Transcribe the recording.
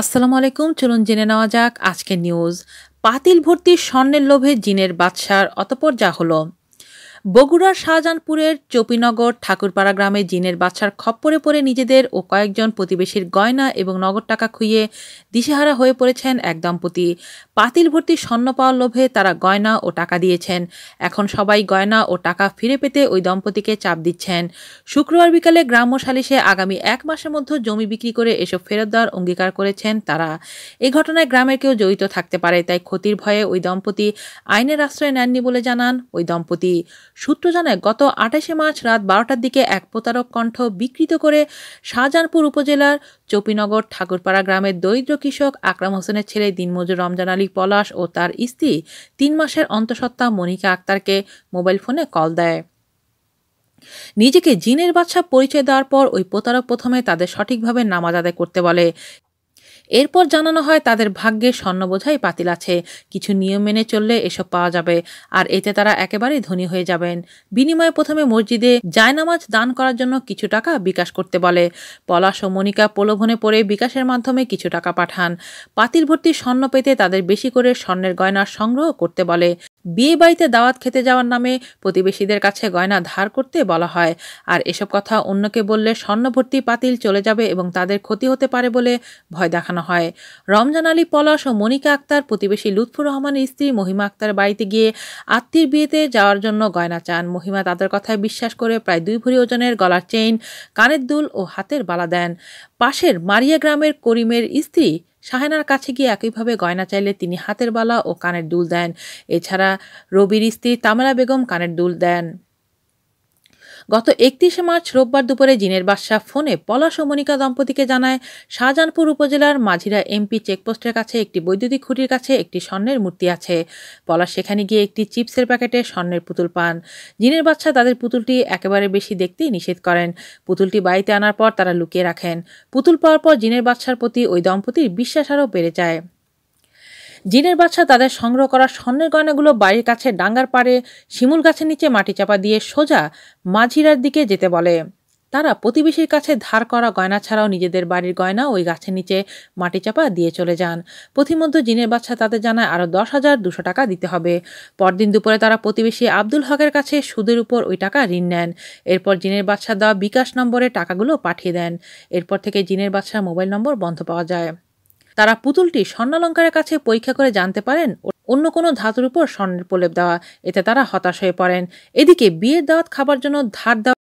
আসসালামু আলাইকুম, চলুন জেনে নেওয়া যাক আজকের নিউজ পাতিল ভর্তি স্বর্ণের লোভে জিনের বাদশার, অতপর যা হলো। বগুড়ার শাহজাহানপুরের চপিনগর ঠাকুরপাড়া গ্রামে জিনের বাচ্চার খপ্পরে পড়ে নিজেদের ও কয়েকজন প্রতিবেশীর গয়না এবং নগদ টাকা খুইয়ে দিশেহারা হয়ে পড়েছেন এক দম্পতি। পাতিল ভর্তি স্বর্ণ পাওয়ার লোভে তারা গয়না ও টাকা দিয়েছেন। এখন সবাই গয়না ও টাকা ফিরে পেতে ওই দম্পতিকে চাপ দিচ্ছেন। শুক্রবার বিকালে গ্রাম্য সালিশে আগামী এক মাসের মধ্যে জমি বিক্রি করে এসব ফেরত দেওয়ার অঙ্গীকার করেছেন তারা। এই ঘটনায় গ্রামের কেউ জড়িত থাকতে পারে, তাই ক্ষতির ভয়ে ওই দম্পতি আইনের আশ্রয় নেননি বলে জানান ওই দম্পতি। সূত্র জানায়, গত আঠাশে মার্চ রাত বারোটার দিকে এক প্রতারক কণ্ঠ বিকৃত করে শাহজাহানপুর উপজেলার চপিনগর ঠাকুরপাড়া গ্রামের দরিদ্র কৃষক আকরাম হোসেনের ছেলে দিনমজুর রমজান আলী পলাশ ও তার স্ত্রী তিন মাসের অন্তঃসত্ত্বা মনিকা আক্তারকে মোবাইল ফোনে কল দেয়। নিজেকে জিনের বাচ্চা পরিচয় দেওয়ার পর ওই প্রতারক প্রথমে তাদের সঠিকভাবে নামাজ আদায় করতে বলে। এরপর জানানো হয় তাদের ভাগ্যে স্বর্ণ বোঝাই পাতিল আছে। কিছু নিয়ম মেনে চললে এসব পাওয়া যাবে, আর এতে তারা একেবারেই ধনী হয়ে যাবেন। বিনিময়ে প্রথমে মসজিদে জায়নামাজ দান করার জন্য কিছু টাকা বিকাশ করতে বলে। পলাশ ও মনিকা প্রলোভনে পড়ে বিকাশের মাধ্যমে কিছু টাকা পাঠান। পাতিল ভর্তি স্বর্ণ পেতে তাদের বেশি করে স্বর্ণের গয়নার সংগ্রহ করতে বলে। বিয়ে বাড়িতে দাওয়াত খেতে যাওয়ার নামে প্রতিবেশীদের কাছে গয়না ধার করতে বলা হয়। আর এসব কথা অন্যকে বললে স্বর্ণভর্তি পাতিল চলে যাবে এবং তাদের ক্ষতি হতে পারে বলে ভয় দেখানো হয়। রমজান আলী পলাশ ও মনিকা আক্তার প্রতিবেশী লুৎফুর রহমানের স্ত্রী মহিমা আক্তার বাড়িতে গিয়ে আত্মীর বিয়েতে যাওয়ার জন্য গয়না চান। মহিমা তাদের কথায় বিশ্বাস করে প্রায় দুই ভরি ওজনের গলার চেইন, কানের দুল ও হাতের বালা দেন। পাশের মারিয়া গ্রামের করিমের স্ত্রী শাহেনার কাছে গিয়ে একইভাবে গয়না চাইলে তিনি হাতের বালা ও কানের দুল দেন। এছাড়া রবির স্ত্রী তামেলা বেগম কানের দুল দেন। গত একত্রিশে মার্চ রোববার দুপুরে জিনের বাদশাহ ফোনে পলাশ ও মনিকা দম্পতিকে জানায়, শাহজাহানপুর উপজেলার মাঝিরা এমপি চেকপোস্টের কাছে একটি বৈদ্যুতিক খুঁটির কাছে একটি স্বর্ণের মূর্তি আছে। পলাশ সেখানে গিয়ে একটি চিপসের প্যাকেটে স্বর্ণের পুতুল পান। জিনের বাদশাহ তাদের পুতুলটি একেবারে বেশি দেখতেই নিষেধ করেন। পুতুলটি বাড়িতে আনার পর তারা লুকিয়ে রাখেন। পুতুল পাওয়ার পর জিনের বাদশার প্রতি ওই দম্পতির বিশ্বাস আরও বেড়ে যায়। জিনের বাচ্চা তাদের সংগ্রহ করা স্বর্ণের গয়নাগুলো বাড়ির কাছে ডাঙ্গার পাড়ে, শিমুল গাছের নিচে মাটি চাপা দিয়ে সোজা মাঝিরার দিকে যেতে বলে। তারা প্রতিবেশীর কাছে ধার করা গয়না ছাড়াও নিজেদের বাড়ির গয়না ওই গাছের নিচে মাটি চাপা দিয়ে চলে যান। প্রতিমধ্যে জিনের বাচ্চা তাদের জানায় আরও দশ হাজার দুশো টাকা দিতে হবে। পরদিন দুপুরে তারা প্রতিবেশী আব্দুল হকের কাছে সুদের উপর ওই টাকা ঋণ নেন। এরপর জিনের বাচ্চা দেওয়া বিকাশ নম্বরে টাকাগুলো পাঠিয়ে দেন। এরপর থেকে জিনের বাচ্চার মোবাইল নম্বর বন্ধ পাওয়া যায়। তারা পুতুলটি স্বর্ণালঙ্কারের কাছে পরীক্ষা করে জানতে পারেন অন্য কোনো ধাতুর উপর স্বর্ণের প্রলেপ দেওয়া, এতে তারা হতাশ হয়ে পড়েন। এদিকে বিয়ের দাওয়াত খাবার জন্য ধার দেওয়া